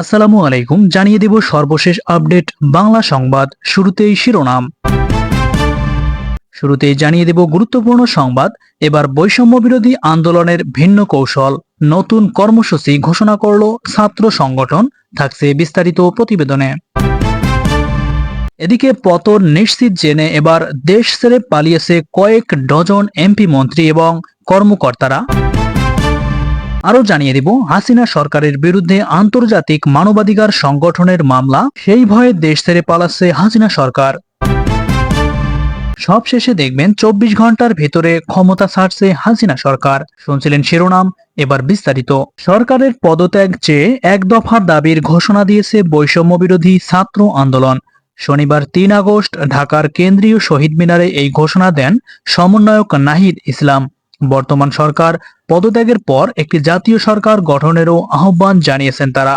আসসালামু আলাইকুম, জানিয়ে দেব সর্বশেষ আপডেট বাংলা সংবাদ শুরুতেই শিরোনাম। শুরুতেই জানিয়ে দেব গুরুত্বপূর্ণ সংবাদ, এবার বৈষম্য বিরোধী আন্দোলনের ভিন্ন কৌশল। নতুন কর্মসূচি ঘোষণা করল ছাত্র সংগঠন, থাকছে বিস্তারিত প্রতিবেদনে। এদিকে পতন নিশ্চিত জেনে এবার দেশ ছেড়ে পালিয়েছে কয়েক ডজন এমপি মন্ত্রী এবং কর্মকর্তারা। আরও জানিয়ে দিব, হাসিনা সরকারের বিরুদ্ধে আন্তর্জাতিক মানবাধিকার সংগঠনের মামলা, সেই ভয়ে দেশ ছেড়ে পালাচ্ছে হাসিনা সরকার। সব শেষে দেখবেন চব্বিশ ঘণ্টার ভেতরে ক্ষমতা ছাড়ছে হাসিনা সরকার। শুনছিলেন শিরোনাম, এবার বিস্তারিত। সরকারের পদত্যাগ চেয়ে এক দফা দাবির ঘোষণা দিয়েছে বৈষম্য বিরোধী ছাত্র আন্দোলন। শনিবার তিন আগস্ট ঢাকার কেন্দ্রীয় শহীদ মিনারে এই ঘোষণা দেন সমন্বয়ক নাহিদ ইসলাম। বর্তমান সরকার পদত্যাগের পর একটি জাতীয় সরকার গঠনেরও আহ্বান জানিয়েছেন তারা।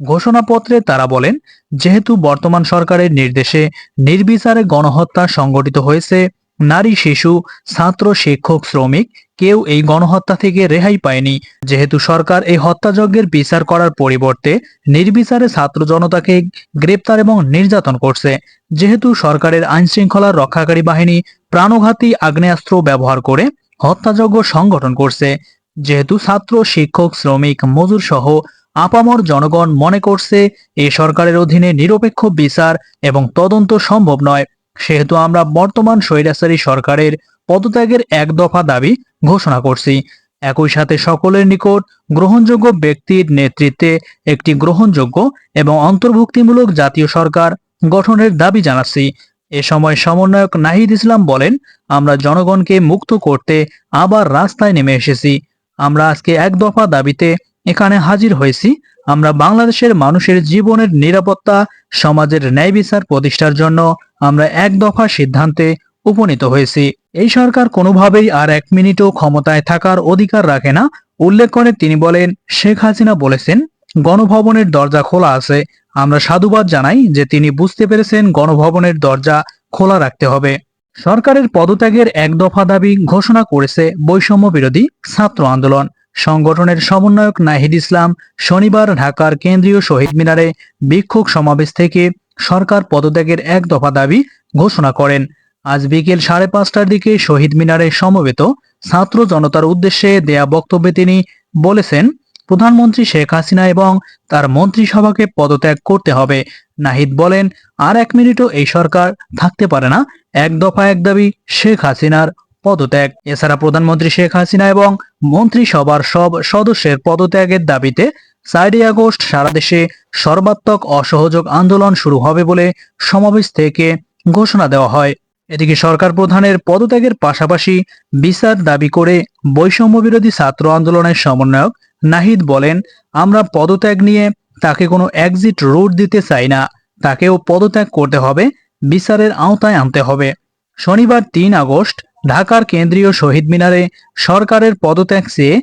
ঘোষণাপত্রে তারা বলেন, যেহেতু বর্তমান সরকারের নির্দেশে নির্বিচারে গণহত্যা সংগঠিত হয়েছে, নারী, শিশু, ছাত্র, শিক্ষক, শ্রমিক, কেউ এই গণহত্যা থেকে রেহাই পায়নি। যেহেতু সরকার এই হত্যাযজ্ঞের বিচার করার পরিবর্তে নির্বিচারে ছাত্র জনতাকে গ্রেপ্তার এবং নির্যাতন করছে, যেহেতু সরকারের আইনশৃঙ্খলার রক্ষাকারী বাহিনী প্রাণঘাতী আগ্নেয়াস্ত্র ব্যবহার করে হত্যাযজ্ঞ সংগঠন করছে। যেহেতু ছাত্র, শিক্ষক, শ্রমিক, মজুর সহ আপামর জনগণ মনে করছে এই সরকারের অধীনে নিরপেক্ষ বিচার এবং তদন্ত সম্ভব নয়। সেহেতু আমরা বর্তমান স্বৈরাচারী সরকারের পদত্যাগের এক দফা দাবি ঘোষণা করছি। একই সাথে সকলের নিকট গ্রহণযোগ্য ব্যক্তির নেতৃত্বে একটি গ্রহণযোগ্য এবং অন্তর্ভুক্তিমূলক জাতীয় সরকার গঠনের দাবি জানাচ্ছি। এ সময় সমন্বয়ক নাহিদ ইসলাম বলেন, আমরা জনগণকে মুক্ত করতে আবার রাস্তায় নেমে এসেছি। আমরা আজকে এক দফা দাবিতে এখানে হাজির হয়েছি। আমরা বাংলাদেশের মানুষের জীবনের নিরাপত্তা, সমাজের ন্যায় বিচার প্রতিষ্ঠার জন্য আমরা এক দফা সিদ্ধান্তে উপনীত হয়েছি। এই সরকার কোনোভাবেই আর এক মিনিটও ক্ষমতায় থাকার অধিকার রাখে না। উল্লেখ করে তিনি বলেন, শেখ হাসিনা বলেছেন গণভবনের দরজা খোলা আছে। আমরা সাধুবাদ জানাই যে তিনি বুঝতে পেরেছেন গণভবনের দরজা খোলা রাখতে হবে। সরকারের পদত্যাগের এক দফা দাবি ঘোষণা করেছে বৈষম্য বিরোধী ছাত্র আন্দোলন। সংগঠনের সমন্বয়ক নাহিদ ইসলাম শনিবার ঢাকার কেন্দ্রীয় শহীদ মিনারে বিক্ষোভ সমাবেশ থেকে সরকার পদত্যাগের এক দফা দাবি ঘোষণা করেন। আজ বিকেল সাড়ে পাঁচটার দিকে শহীদ মিনারে সমবেত ছাত্র জনতার উদ্দেশ্যে দেয়া বক্তব্যে তিনি বলেছেন প্রধানমন্ত্রী শেখ হাসিনা এবং তার মন্ত্রিসভাকে পদত্যাগ করতে হবে। নাহিদ বলেন, আর এক মিনিটও এই সরকার থাকতে পারে না। এক দফা এক দাবি শেখ হাসিনার পদত্যাগ। এছাড়া প্রধানমন্ত্রী শেখ হাসিনা এবং মন্ত্রিসভার সব সদস্যের পদত্যাগের দাবিতে চারই আগস্ট সারা দেশে সর্বাত্মক অসহযোগ আন্দোলন শুরু হবে বলে সমাবেশ থেকে ঘোষণা দেওয়া হয়। এদিকে সরকার প্রধানের পদত্যাগের পাশাপাশি বিচার দাবি করে বৈষম্য বিরোধী ছাত্র আন্দোলনের সমন্বয়ক নাহিদ বলেন, আমরা পদত্যাগ নিয়ে তাকে কোনো এক্সিট রোড দিতে চাই না। তাকেও পদত্যাগ করতে হবে, বিচারের আওতায় আনতে হবে। শনিবার তিন আগস্ট, ঢাকার কেন্দ্রীয় শহীদ মিনারে সরকারের পদত্যাগ চেয়ে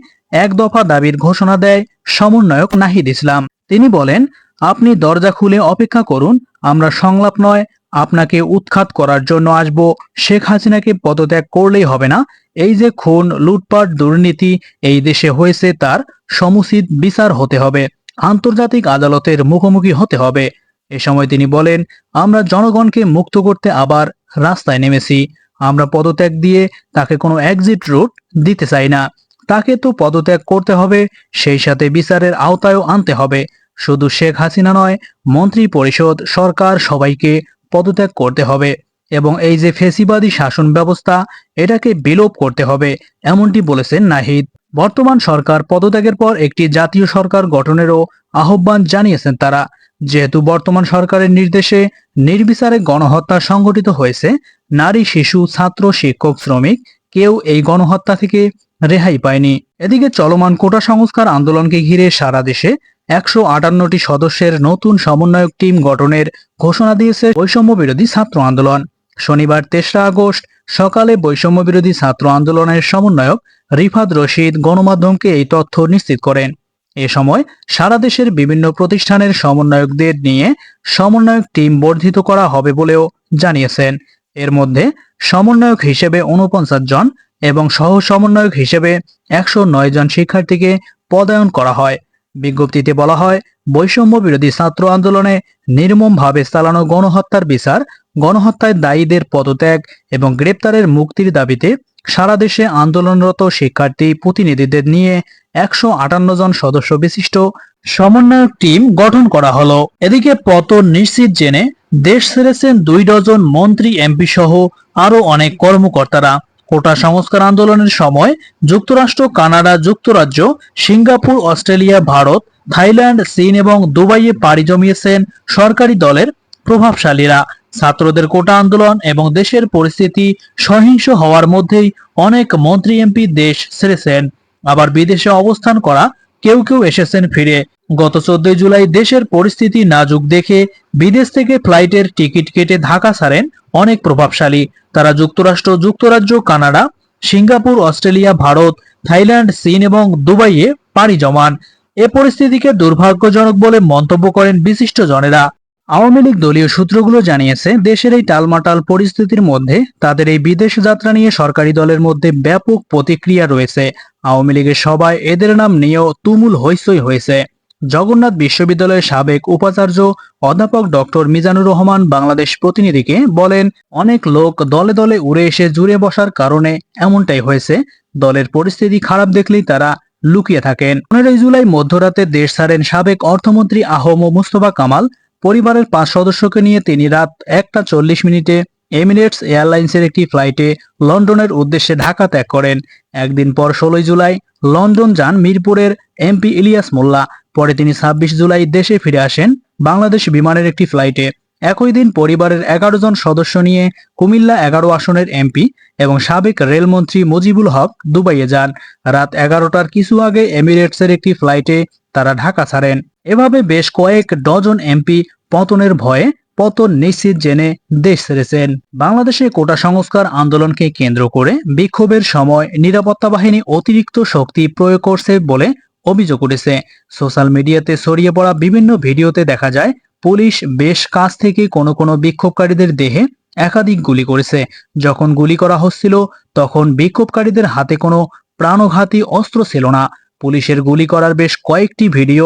এক দফা দাবির ঘোষণা দেয় সমন্বয়ক নাহিদ ইসলাম। তিনি বলেন, আপনি দরজা খুলে অপেক্ষা করুন, আমরা সংলাপ নয় আপনাকে উৎখাত করার জন্য আসব। শেখ হাসিনাকে পদত্যাগ করলেই হবে না। এই যে খুন, লুটপাট, দুর্নীতি এই দেশে হয়েছে তার সমুচিত বিচার হতে হবে। আন্তর্জাতিক আদালতের মুখোমুখি হতে হবে। এ সময় তিনি বলেন, আমরা জনগণকে মুক্ত করতে আবার রাস্তায় নেমেছি। আমরা পদত্যাগ দিয়ে তাকে কোনো এক্সিট রুট দিতে চাই না। তাকে তো পদত্যাগ করতে হবে, সেই সাথে বিচারের আওতায়ও আনতে হবে। শুধু শেখ হাসিনা নয় মন্ত্রী পরিষদ সরকার সবাইকে পদত্যাগ করতে হবে এবং এই যে ফেসিবাদী শাসন ব্যবস্থা, এটাকে বিলোপ করতে হবে, এমনটি বলেছেন নাহিদ। বর্তমান সরকার পদত্যাগের পর একটি জাতীয় সরকার গঠনেরও আহ্বান জানিয়েছেন তারা। যেহেতু বর্তমান সরকারের নির্দেশে নির্বিচারে গণহত্যা সংঘটিত হয়েছে, নারী, শিশু, ছাত্র, শিক্ষক, শ্রমিক, কেউ এই গণহত্যা থেকে রেহাই পায়নি। এদিকে চলমান কোটা সংস্কার আন্দোলনকে ঘিরে সারা দেশে একশো আটান্নটি সদস্যের নতুন সমন্বয়ক টিম গঠনের ঘোষণা দিয়েছে বৈষম্য বিরোধী ছাত্র আন্দোলন। শনিবার তেসরা আগস্ট সকালে বৈষম্য বিরোধী ছাত্র আন্দোলনের সমন্বয়ক রিফাত রশিদ গণমাধ্যমকে এই তথ্য নিশ্চিত করেন। এ সময় সারা দেশের বিভিন্ন প্রতিষ্ঠানের সমন্বয়কদের নিয়ে সমন্বয়ক টিম বর্ধিত করা হবে বলেও জানিয়েছেন। এর মধ্যে সমন্বয়ক হিসেবে উনপঞ্চাশ জন এবং সহ সমন্বয়ক হিসেবে একশো নয় জন শিক্ষার্থীকে পদায়ন করা হয়। বিজ্ঞপ্তিতে বলা হয়, বৈষম্য বিরোধী ছাত্র আন্দোলনে নির্মমভাবে চালানো গণহত্যার বিচার, গণহত্যায় দায়ীদের পদত্যাগ এবং গ্রেপ্তারের মুক্তির দাবিতে সারা দেশে আন্দোলনরত শিক্ষার্থী প্রতিনিধিদের নিয়ে একশো আটান্ন জন সদস্য বিশিষ্ট সমন্বয়ক টিম গঠন করা হলো। এদিকে পতন নিশ্চিত জেনে দেশ ছেড়েছেন দুই ডজন মন্ত্রী, এমপি সহ আরও অনেক কর্মকর্তারা। কোটা সংস্কার আন্দোলনের সময় যুক্তরাষ্ট্র, কানাডা, যুক্তরাজ্য, সিঙ্গাপুর, অস্ট্রেলিয়া, ভারত, থাইল্যান্ড, চীন এবং দুবাইয়ে পাড়ি জমিয়েছেন সরকারি দলের প্রভাবশালীরা। ছাত্রদের কোটা আন্দোলন এবং দেশের পরিস্থিতি সহিংস হওয়ার মধ্যেই অনেক মন্ত্রী এমপি দেশ ছেড়েছেন। আবার বিদেশে অবস্থান করা কেউ কেউ এসেছেন ফিরে। গত চোদ্দই জুলাই দেশের পরিস্থিতি নাজুক দেখে বিদেশ থেকে ফ্লাইটের টিকিট কেটে ঢাকা ছাড়েন অনেক প্রভাবশালী। তারা যুক্তরাষ্ট্র, যুক্তরাজ্য, Canada, Singapore, Australia, Bharat, Thailand, চীন এবং দুবাইয়ে পাড়ি জমান। এ পরিস্থিতিকে দুর্ভাগ্যজনক বলে মন্তব্য করেন বিশিষ্ট জনেরা আওয়ামী লীগ দলীয় সূত্রগুলো জানিয়েছে, দেশের এই টালমাটাল পরিস্থিতির মধ্যে তাদের এই বিদেশ যাত্রা নিয়ে সরকারি দলের মধ্যে ব্যাপক প্রতিক্রিয়া রয়েছে। আওয়ামী লীগের সবাই এদের নাম নিয়েও তুমুল হইচই হয়েছে। জগন্নাথ বিশ্ববিদ্যালয়ের সাবেক উপাচার্য অধ্যাপক ডক্টর মিজানুর রহমান বাংলাদেশ প্রতিনিধিকে বলেন, অনেক লোক দলে দলে উড়ে এসে জুড়ে বসার কারণে এমনটাই হয়েছে। দলের পরিস্থিতি খারাপ দেখলেই তারা লুকিয়ে থাকেন। পনেরোই জুলাই মধ্যরাতে দেশ ছাড়েন সাবেক অর্থমন্ত্রী আহম মুস্তফা কামাল। পরিবারের পাঁচ সদস্যকে নিয়ে তিনি রাত একটা চল্লিশ মিনিটে এমিরেটস এয়ারলাইন্সের একটি ফ্লাইটে লন্ডনের উদ্দেশ্যে ঢাকা ত্যাগ করেন। একদিন পর ষোলোই জুলাই লন্ডন যান মিরপুরের এমপি ইলিয়াস মোল্লা। পরে তিনি ছাব্বিশ জুলাই দেশে ফিরে আসেন বাংলাদেশ বিমানের একটি ফ্লাইটে। একই দিন পরিবারের এগারো জন সদস্য নিয়ে কুমিল্লা এগারো আসনের এমপি এবং সাবেক রেলমন্ত্রী মুজিবুল হক দুবাইয়ে যান। রাত এগারোটার কিছু আগে এমিরেটসের একটি ফ্লাইটে তারা ঢাকা ছাড়েন। এভাবে বেশ কয়েক ডজন এমপি পতনের ভয়ে পতন নিশ্চিত জেনে দেশ ছেড়েছেন। বাংলাদেশে কোটা সংস্কার আন্দোলনকে কেন্দ্র করে বিক্ষোভের সময় নিরাপত্তা বাহিনী অতিরিক্ত শক্তি প্রয়োগ করছে বলে অভিযোগ উঠেছে। সোশ্যাল মিডিয়াতে ছড়িয়ে পড়া বিভিন্ন ভিডিওতে দেখা যায়, পুলিশ বেশ কাছ থেকে কোনো কোনো বিক্ষোভকারীদের দেহে একাধিক গুলি করেছে। যখন গুলি করা হচ্ছিল, তখন বিক্ষোভকারীদের হাতে কোনো প্রাণঘাতী অস্ত্র ছিল না। পুলিশের গুলি করার বেশ কয়েকটি ভিডিও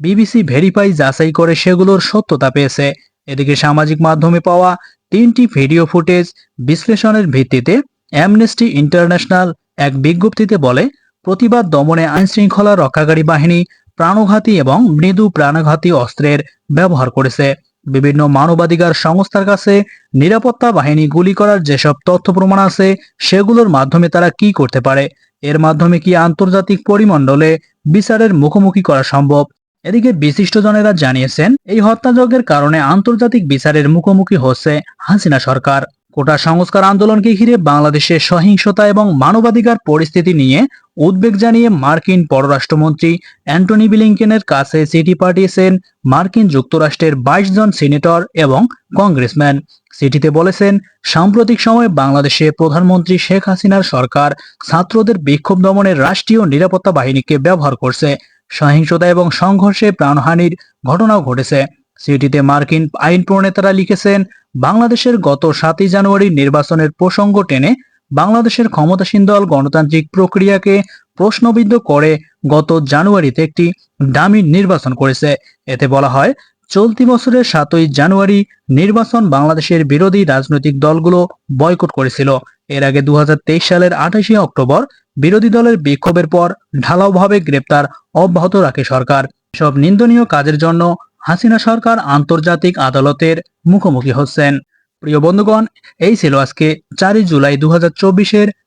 বিবিসি ভেরিফাই যাচাই করে সেগুলোর সত্যতা পেয়েছে। এদিকে সামাজিক মাধ্যমে পাওয়া তিনটি ভিডিও ফুটেজ বিশ্লেষণের ভিত্তিতে অ্যামনেস্টি ইন্টারন্যাশনাল এক বিজ্ঞপ্তিতে বলে প্রতিবাদ দমনে আইনশৃঙ্খলা রক্ষাকারী বাহিনী, প্রাণঘাতী এবং মৃদু প্রাণঘাতী অস্ত্রের ব্যবহার করেছে। বিভিন্ন মানবাধিকার সংস্থার কাছে নিরাপত্তা বাহিনী গুলি করার যেসব তথ্য প্রমাণ আছে, সেগুলোর মাধ্যমে তারা কি করতে পারে? এর মাধ্যমে কি আন্তর্জাতিক পরিমণ্ডলে বিচারের মুখোমুখি করা সম্ভব? এদিকে বিশিষ্টজনেরা জানিয়েছেন, এই হত্যাযজ্ঞের কারণে আন্তর্জাতিক বিচারের মুখোমুখি হচ্ছে হাসিনা সরকার। কোটা সংস্কার আন্দোলনকে ঘিরে বাংলাদেশে সহিংসতা এবং মানবাধিকার পরিস্থিতি নিয়ে উদ্বেগ জানিয়ে মার্কিন পররাষ্ট্রমন্ত্রী অ্যান্টনি বিলিংকেনের কাছে চিঠি পাঠিয়েছেন মার্কিন যুক্তরাষ্ট্রের বাইশ জন সিনেটর এবং কংগ্রেসম্যান। চিঠিতে বলেছেন, সাম্প্রতিক সময়ে বাংলাদেশে প্রধানমন্ত্রী শেখ হাসিনার সরকার ছাত্রদের বিক্ষোভ দমনের রাষ্ট্রীয় নিরাপত্তা বাহিনীকে ব্যবহার করছে। সহিংসতা এবং সংঘর্ষে প্রাণহানির ঘটনাও ঘটেছে। সিটিতে মার্কিন আইন প্রণেতারা লিখেছেন, বাংলাদেশের গত সাতই জানুয়ারি নির্বাচনের প্রসঙ্গ টেনে বাংলাদেশের ক্ষমতাসীন দল গণতান্ত্রিক প্রক্রিয়াকে প্রশ্নবিদ্ধ করে গত জানুয়ারিতে একটি ডামি নির্বাচন করেছে। এতে বলা হয়, চলতি বছরের সাতই জানুয়ারি নির্বাচন বাংলাদেশের বিরোধী রাজনৈতিক দলগুলো বয়কট করেছিল। এর আগে দু হাজার তেইশ সালের আঠাশে অক্টোবর বিরোধী দলের বিক্ষোভের পর ঢালাওভাবে গ্রেপ্তার অব্যাহত রাখে সরকার। সব নিন্দনীয় কাজের জন্য হাসিনা সরকার আন্তর্জাতিক আদালতের মুখোমুখি হচ্ছেন। প্রিয় বন্ধুগণ, এই ছিল আজকে চারই জুলাই দু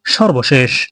সর্বশেষ।